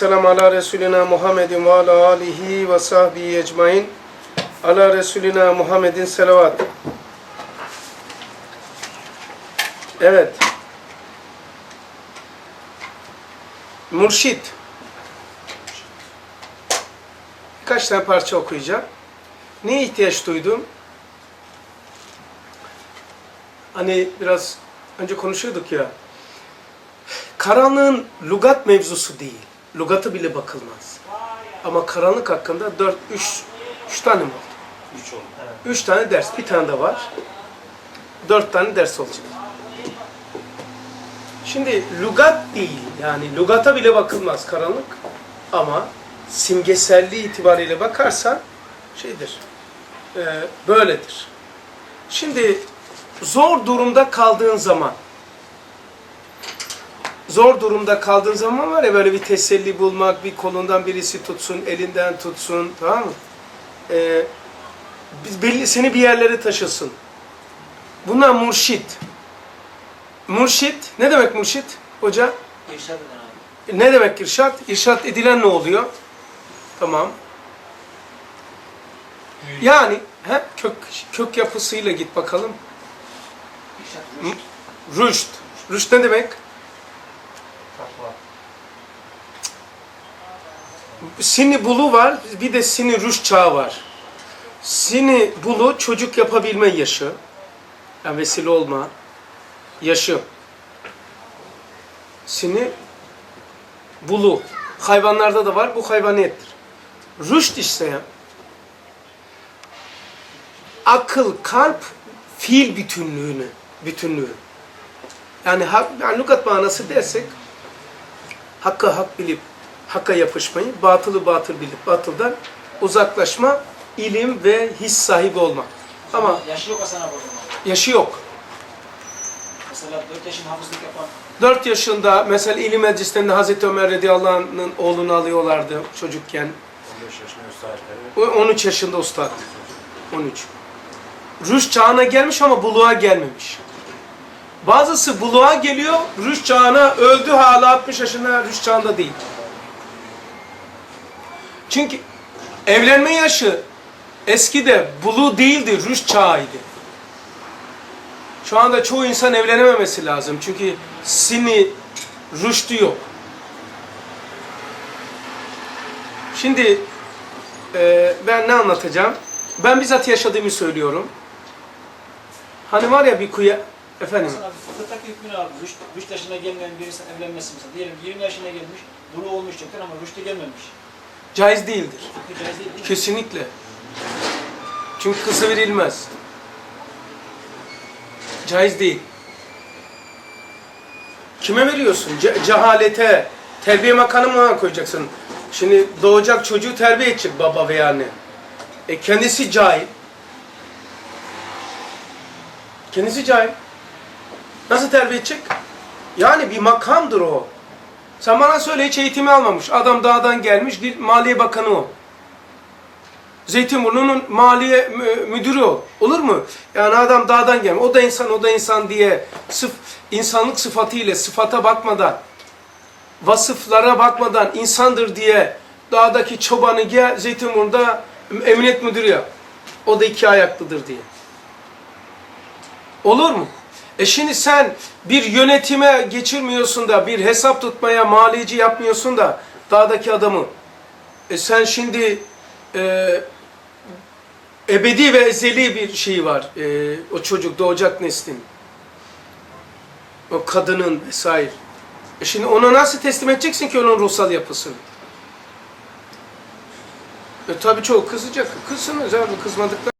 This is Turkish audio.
selam ala Resulina Muhammedin ve ala alihi ve sahbihi ecmain. Ala Resulina Muhammedin selavat. Evet. Murşit. Birkaç tane parça okuyacağım. Neye ihtiyaç duydum? Hani biraz önce konuşuyorduk ya. Karanlığın lugat mevzusu değil. Lugatı bile bakılmaz. Ama karanlık hakkında 4 3 3 tane mi oldu? 3 oldu. 3 tane ders, bir tane de var. 4 tane ders olacak. Şimdi lugat değil yani lugata bile bakılmaz karanlık ama simgeselliği itibariyle bakarsan şeydir, e, böyledir. Şimdi zor durumda kaldığın zaman zor durumda kaldığın zaman var ya böyle bir teselli bulmak, bir kolundan birisi tutsun, elinden tutsun, tamam mı? Ee, biz- belli, seni bir yerlere taşısın. Buna murşit. Murşit, ne demek murşit hoca? İrşad eden abi. Ne demek irşat? İrşat edilen ne oluyor? Tamam. Yani he, kök, kök yapısıyla git bakalım. Hı? Rüşt. Rüşt ne demek? Sini bulu var, bir de sini rüşt çağı var. Sini bulu çocuk yapabilme yaşı. Yani vesile olma yaşı. Sini bulu. Hayvanlarda da var, bu hayvaniyettir. Rüşt ise akıl, kalp, fiil bütünlüğünü, bütünlüğü. Yani, yani lügat manası dersek hakkı hak bilip hakka yapışmayı, batılı batıl bilip batıldan uzaklaşma, ilim ve his sahibi olmak. Ama Yaşı yok Hasan abi yaşı yok. Mesela 4 yaşın hafızlık yapan 4 yaşında mesela ilim meclislerinde Hazreti Ömer radıyallahu anh'ın oğlunu alıyorlardı çocukken. 15 yaşında üstadları. O 13 yaşında ustad. 13. Rüş çağına gelmiş ama buluğa gelmemiş. Bazısı buluğa geliyor, rüş çağına öldü hala 60 yaşında rüş çağında değil. Çünkü evlenme yaşı eskide bulu değildi, rüş çağıydı. Şu anda çoğu insan evlenememesi lazım. Çünkü sini, rüştü yok. Şimdi e, ben ne anlatacağım? Ben bizzat yaşadığımı söylüyorum. Hani var ya bir kuya... Efendim? Abi fıkıhtaki hükmünü abi. Rüşt, rüşt yaşına gelmeyen birisi evlenmesi mesela. Diyelim 20 yaşına gelmiş, bulu olmuş çoktan ama rüşte gelmemiş. Caiz değildir. Caiz değil değil mi? Kesinlikle. Çünkü kızı verilmez. Caiz değil. Kime veriyorsun? Ce- cehalete, terbiye makamına koyacaksın. Şimdi doğacak çocuğu terbiye edecek baba veya anne. E kendisi cahil. Kendisi cahil. Nasıl terbiye edecek? Yani bir makamdır o. Sen bana söyle hiç eğitimi almamış. Adam dağdan gelmiş, maliye bakanı o. Zeytinburnu'nun maliye mü- müdürü o. Olur mu? Yani adam dağdan gelmiş. O da insan, o da insan diye sıf, insanlık sıfatıyla sıfata bakmadan, vasıflara bakmadan insandır diye dağdaki çobanı gel Zeytinburnu'da emniyet müdürü yap. O da iki ayaklıdır diye. Olur mu? E şimdi sen bir yönetime geçirmiyorsun da, bir hesap tutmaya maliyeci yapmıyorsun da dağdaki adamı. E sen şimdi e, ebedi ve ezeli bir şey var. E, o çocuk doğacak neslin. O kadının vesaire. E şimdi ona nasıl teslim edeceksin ki onun ruhsal yapısını? E tabii çoğu kızacak. Kızsınız abi kızmadıklar.